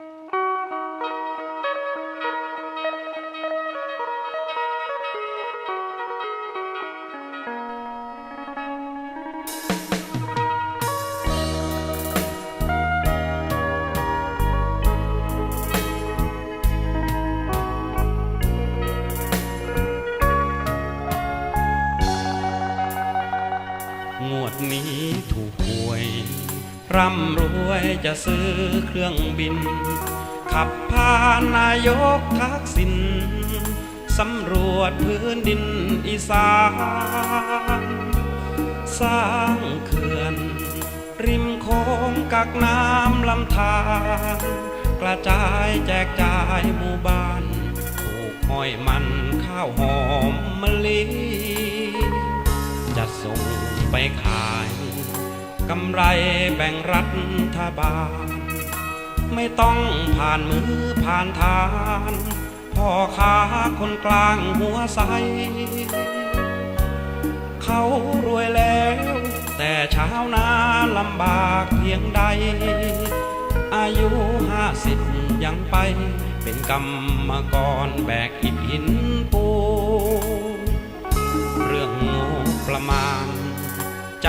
งวดนี้ถูกหวย ร่ำรวยจะซื้อเครื่องบิน ขับพานายกทักษิณสำรวจพื้นดินอีสานสร้างเขื่อน ริมโค้งกักน้ำลำธารกระจายแจกจ่ายหมู่บ้านปลูกห้อยมันข้าวหอมมะลิจะส่งไปขาย กำไรแบ่งรัฐบาล ไม่ต้องผ่านมือผ่านทานพ่อค้าคนกลางหัวใส เขารวยแล้ว แต่เช้าวนาลำบากเพียงใด อายุห้าสิบยังไป เป็นกรรมกรแบกอิฐหินปู เรื่องงบประมาณ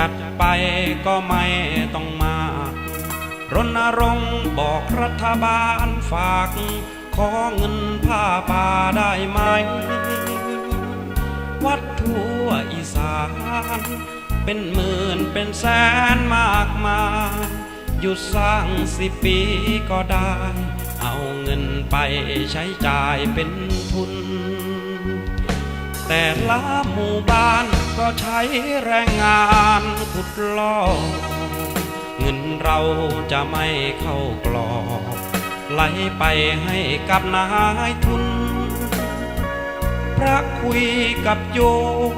จัดไปก็ไม่ต้องมารณรงค์บอกรัฐบาลฝาก ขอเงินผ้าป่าได้ไหม วัดทั่วอีสาน เป็นหมื่นเป็นแสนมากมายหยุดสร้างสิปีก็ได้ เอาเงินไปใช้จ่ายเป็นทุน แต่ละหมู่บ้านก็ใช้แรงงานขุดลอกเงินเราจะไม่เข้ากรอบไหลไปให้กับนายทุน พระคุยกับโยม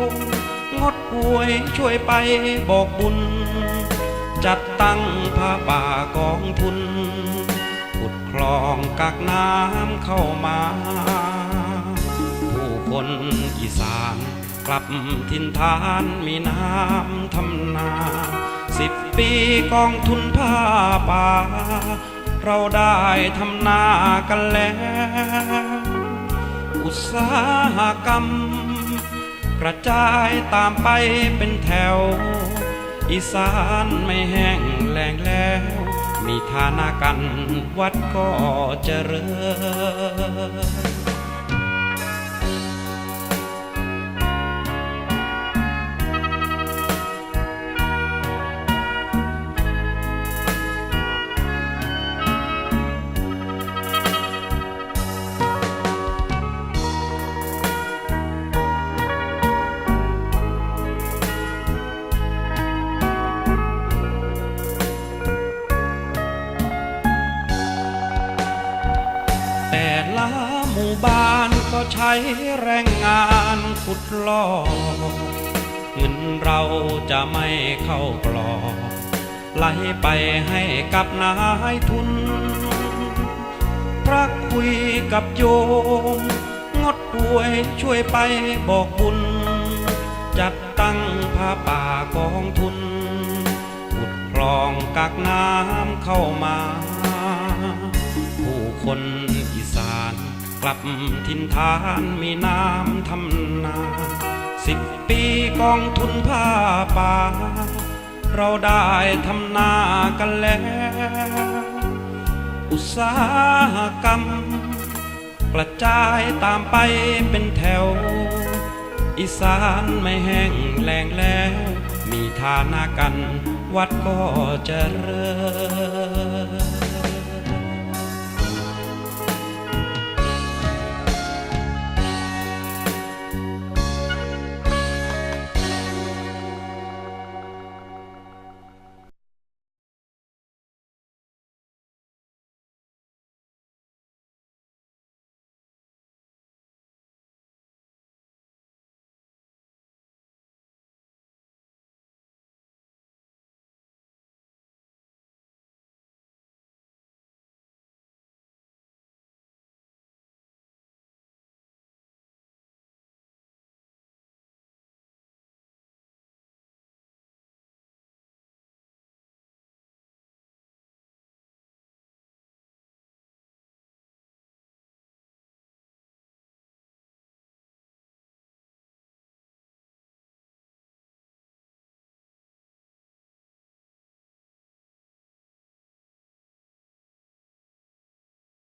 งดป่วยช่วยไปบอกบุญ จัดตั้งผ้าป่ากองทุนขุดคลองกักน้ำเข้ามา คนอีสานกลับถิ่นฐานมีน้ำทำนาสิบปีกองทุนผ้าป่า เราได้ทำนากันแล้ว อุตสาหกรรม กระจายตามไปเป็นแถว อีสานไม่แห้งแล้งแล้ว มีฐานากันวัดก็เจริญ แต่ละหมู่บ้านก็ใช้แรงงานขุดลอกเงินเราจะไม่เข้ากรอกไหลไปให้กับนายทุน พระคุยกับโยม งดป่วยช่วยไปบอกบุญ จัดตั้งผ้าป่ากองทุนขุดคลองกักน้ำเข้ามา คนอีสานกลับถิ่นฐานมีน้ำทำนาสิบปีกองทุนผ้าป่า เราได้ทำนากันแล้ว อุตสาหกรรม กระจายตามไปเป็นแถว อีสานไม่แห้งแล้งแล้ว มีฐานากันวัดก็เจริญ